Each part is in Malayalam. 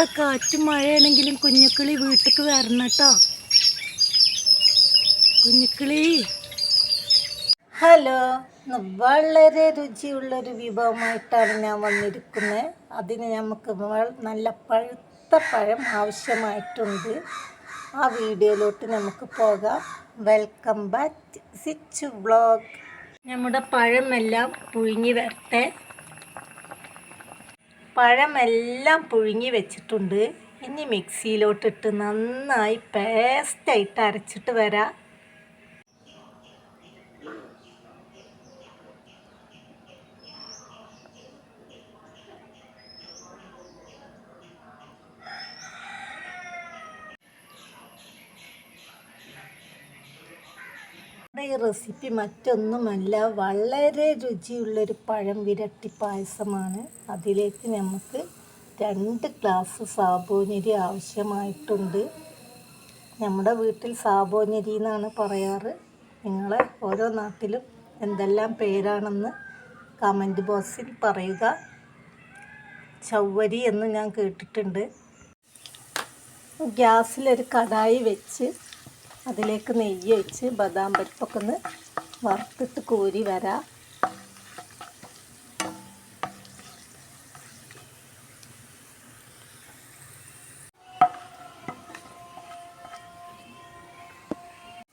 എത്ര കാറ്റും മഴയാണെങ്കിലും കുഞ്ഞുക്കിളി വീട്ടിക്ക് വരണം കേട്ടോ. കുഞ്ഞുക്കിളി. ഹലോ വളരെ രുചിയുള്ളൊരു വിഭവമായിട്ടാണ് ഞാൻ വന്നിരിക്കുന്നത്. അതിന് നമുക്ക് നല്ല പഴുത്ത പഴം ആവശ്യമായിട്ടുണ്ട്. ആ വീഡിയോയിലോട്ട് നമുക്ക് പോകാം. വെൽക്കം ബാക്ക് സിച്ച് വ്ളോഗ്. നമ്മുടെ പഴമെല്ലാം പുഴുങ്ങി വരട്ടെ. പഴമെല്ലാം പുഴുങ്ങി വെച്ചിട്ടുണ്ട്. ഇനി മിക്സിയിലോട്ടിട്ട് നന്നായി പേസ്റ്റായിട്ട് അരച്ചിട്ട് വരാം. ഈ റെസിപ്പി മറ്റൊന്നുമല്ല വളരെ രുചിയുള്ളൊരു പഴം വിരട്ടി പായസമാണ്. അതിലേക്ക് നമുക്ക് രണ്ട് ഗ്ലാസ് സാബോനരി ആവശ്യമായിട്ടുണ്ട്. നമ്മുടെ വീട്ടിൽ സാബോനരി എന്നാണ് പറയാറ്. നിങ്ങളെ ഓരോ നാട്ടിലും എന്തെല്ലാം പേരാണെന്ന് കമന്റ് ബോക്സിൽ പറയുക. ചവ്വരി എന്ന് ഞാൻ കേട്ടിട്ടുണ്ട്. ഗ്യാസിലൊരു കടായി വെച്ച് അതിലേക്ക് നെയ്യ് ഒഴിച്ച് ബദാം പരിപ്പൊക്കെ ഒന്ന് വറുത്തിട്ട് കോരി വരാം.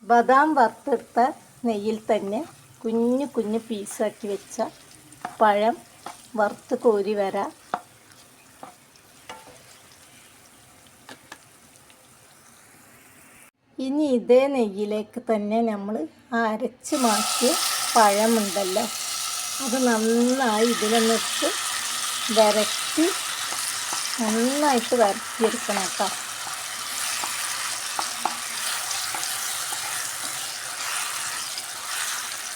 ബദാം വറുത്തെടുത്ത നെയ്യിൽ തന്നെ കുഞ്ഞു കുഞ്ഞു പീസാക്കി വെച്ച പഴം വറുത്ത് കോരി വരാം. ഇനി ഇതേ നെയ്യിലേക്ക് തന്നെ നമ്മൾ അരച്ച് മാറ്റിയ പഴമുണ്ടല്ലോ. അത് നന്നായി ഇതിലൊന്നിട്ട് വരട്ടി നന്നായിട്ട് വരട്ടിയെടുക്കണം കേട്ടോ.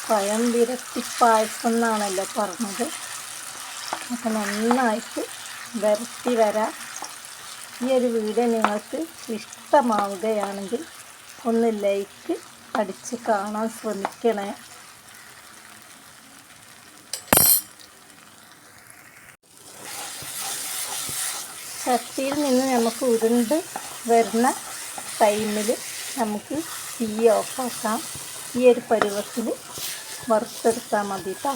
പഴം വിരട്ടി പായസം എന്നാണല്ലോ പറഞ്ഞത്. അപ്പം നന്നായിട്ട് വരട്ടി വരാം. ഈ ഒരു വീഡിയോ നിങ്ങൾക്ക് ഇഷ്ടമാവുകയാണെങ്കിൽ ഒന്ന് ലൈക്ക് അടിച്ച് കാണാൻ ശ്രമിക്കണേ. ചട്ടിയിൽ നിന്ന് നമുക്ക് ഉരുണ്ട് വരുന്ന ടൈമിൽ നമുക്ക് തീ ഓഫാക്കാം. ഈ ഒരു പരുവത്തിൽ വറുത്തെടുത്താൽ മതി കേട്ടോ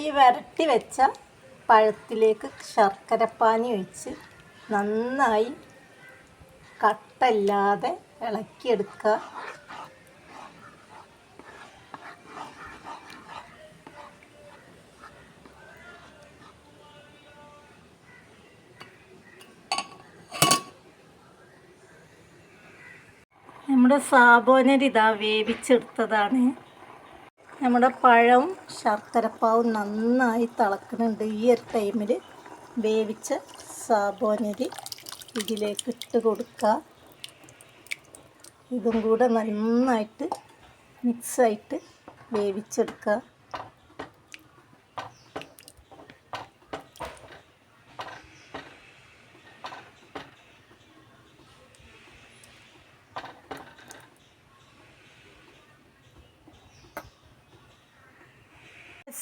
ഈ വരട്ടി വെച്ച പഴത്തിലേക്ക് ശർക്കരപ്പാനി ഒഴിച്ച് നന്നായി കട്ടല്ലാതെ ഇളക്കിയെടുക്കുക. നമ്മുടെ സാബോനരിതാ വേവിച്ചെടുത്തതാണ്. നമ്മുടെ പഴവും ശർക്കരപ്പാവും നന്നായി തിളക്കുന്നുണ്ട്. ഈ ഒരു ടൈമിൽ വേവിച്ച സാബോനരി ഇതിലേക്ക് ഇട്ട് കൊടുക്കുക. ഇതും കൂടെ നന്നായിട്ട് മിക്സായിട്ട് വേവിച്ചെടുക്കുക.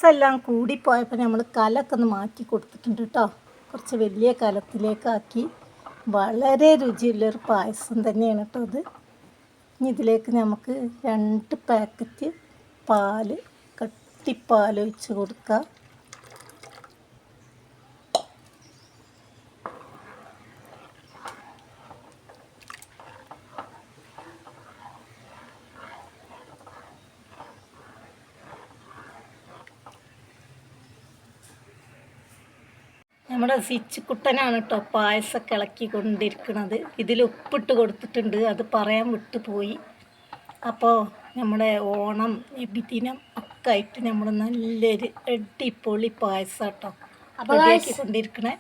എല്ലാം കൂടിപ്പോയപ്പോൾ നമ്മൾ കലൊക്കെ ഒന്ന് മാറ്റി കൊടുത്തിട്ടുണ്ട് കേട്ടോ. കുറച്ച് വലിയ കലത്തിലേക്കാക്കി. വളരെ രുചിയുള്ളൊരു പായസം തന്നെയാണ് കേട്ടോ അത് ഇനി ഇതിലേക്ക് നമുക്ക് രണ്ട് പാക്കറ്റ് പാൽ കട്ടിപ്പാൽ ഒഴിച്ച് കൊടുക്കുക നമ്മുടെ സിച്ചുക്കുട്ടനാണ് കേട്ടോ പായസമൊക്കെ ഇളക്കി കൊണ്ടിരിക്കുന്നത് ഇതിൽ ഉപ്പിട്ട് കൊടുത്തിട്ടുണ്ട്. അത് പറയാൻ വിട്ടുപോയി. അപ്പോൾ നമ്മുടെ ഓണം എബിദിനം ഒക്കെ ആയിട്ട് നമ്മൾ നല്ലൊരു അടിപൊളി പായസം കേട്ടോ കൊണ്ടിരിക്കണേ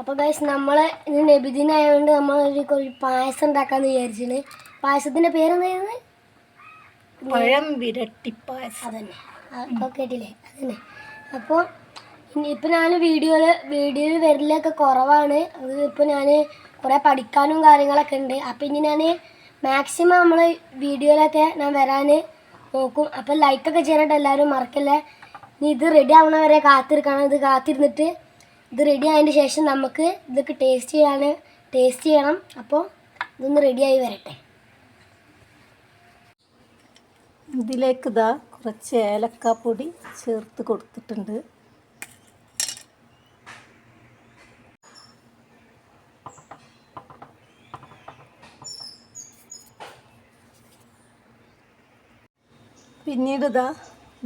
അപ്പോൾ ഗൈസ് നമ്മൾ ഇന്ന് നബിദിനായതുകൊണ്ട് നമ്മൾ ഒരു പായസം ഉണ്ടാക്കാന്ന് വിചാരിച്ചിന്. പായസത്തിന്റെ പേരെന്തായിരുന്നു? പഴം വിരട്ടി പായസം. അതന്നെ. കേട്ടില്ലേ? അതന്നെ. അപ്പോൾ ഇനിയിപ്പോൾ ഞാൻ വീഡിയോയിൽ വീഡിയോയിൽ വരലൊക്കെ കുറവാണ്. അത് ഇപ്പോൾ ഞാൻ കുറേ പഠിക്കാനും കാര്യങ്ങളൊക്കെ ഉണ്ട് അപ്പം ഇനി ഞാൻ മാക്സിമം നമ്മൾ വീഡിയോയിലൊക്കെ ഞാൻ വരാൻ നോക്കും. അപ്പം ലൈക്കൊക്കെ ചെയ്യാനായിട്ട് എല്ലാവരും മറക്കല്ലേ? ഇനി ഇത് റെഡി ആവണ വരെ കാത്തിരിക്കണം. ഇത് കാത്തിരുന്നിട്ട് ഇത് റെഡി ആയതിന്റെ ശേഷം നമുക്ക് ഇതൊക്കെ ടേസ്റ്റ് ചെയ്യാൻ ടേസ്റ്റ് ചെയ്യണം. അപ്പോൾ ഇതൊന്ന് റെഡിയായി വരട്ടെ. ഇതിലേക്ക് ഇതാ കുറച്ച് ഏലക്കാപ്പൊടി ചേർത്ത് കൊടുത്തിട്ടുണ്ട്. പിന്നീട് ഇതാ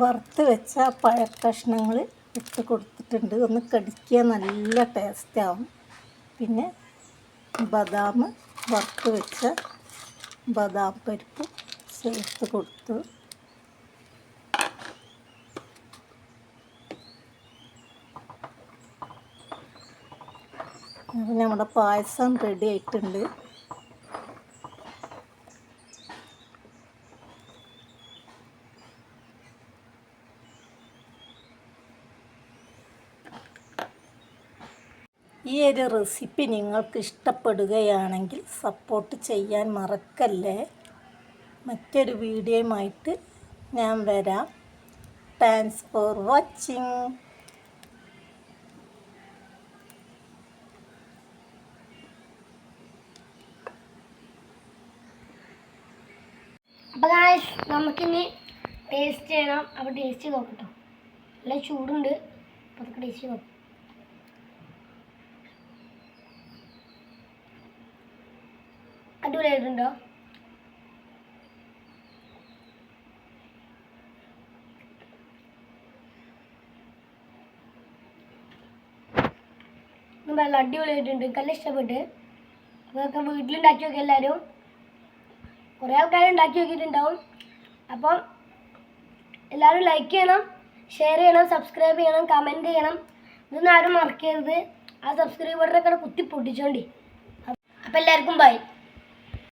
വറുത്ത് വെച്ച പഴക്കഷ്ണങ്ങൾ ഇട്ട് കൊടുത്തിട്ടുണ്ട്. ഒന്ന് കടിക്കുക നല്ല ടേസ്റ്റ് ആവും പിന്നെ ബദാം വറുത്ത് വെച്ച ബദാം പരിപ്പ് ചേർത്ത് കൊടുത്തു. നമ്മുടെ പായസം റെഡി ആയിട്ടുണ്ട്. ഈ ഒരു റെസിപ്പി നിങ്ങൾക്ക് ഇഷ്ടപ്പെടുകയാണെങ്കിൽ സപ്പോർട്ട് ചെയ്യാൻ മറക്കല്ലേ? മറ്റൊരു വീഡിയോയുമായിട്ട് ഞാൻ വരാം. താങ്ക്സ് ഫോർ വാച്ചിങ് അപ്പോൾ നമുക്കിനി ടേസ്റ്റ് ചെയ്യണം. അപ്പോൾ ടേസ്റ്റ് നല്ല ചൂടുണ്ട്. അപ്പോൾ ടേസ്റ്റ് അടിപൊളിയായിട്ടുണ്ടോ? നല്ല അടിപൊളിയായിട്ടുണ്ട്. കല്ല് ഇഷ്ടപ്പെട്ട്. അതൊക്കെ വീട്ടിലുണ്ടാക്കി നോക്കി എല്ലാവരും കുറേ ആൾക്കാർ ഉണ്ടാക്കി നോക്കിയിട്ടുണ്ടാവും. അപ്പം എല്ലാവരും ലൈക്ക് ചെയ്യണം ഷെയർ ചെയ്യണം സബ്സ്ക്രൈബ് ചെയ്യണം കമന്റ് ചെയ്യണം. ഇതൊന്നും ആരും മറക്കരുത്. ആ സബ്സ്ക്രൈബ് ബട്ടനൊക്കെ കുത്തി പൊട്ടിച്ചോണ്ടി. അപ്പം എല്ലാവർക്കും ബൈ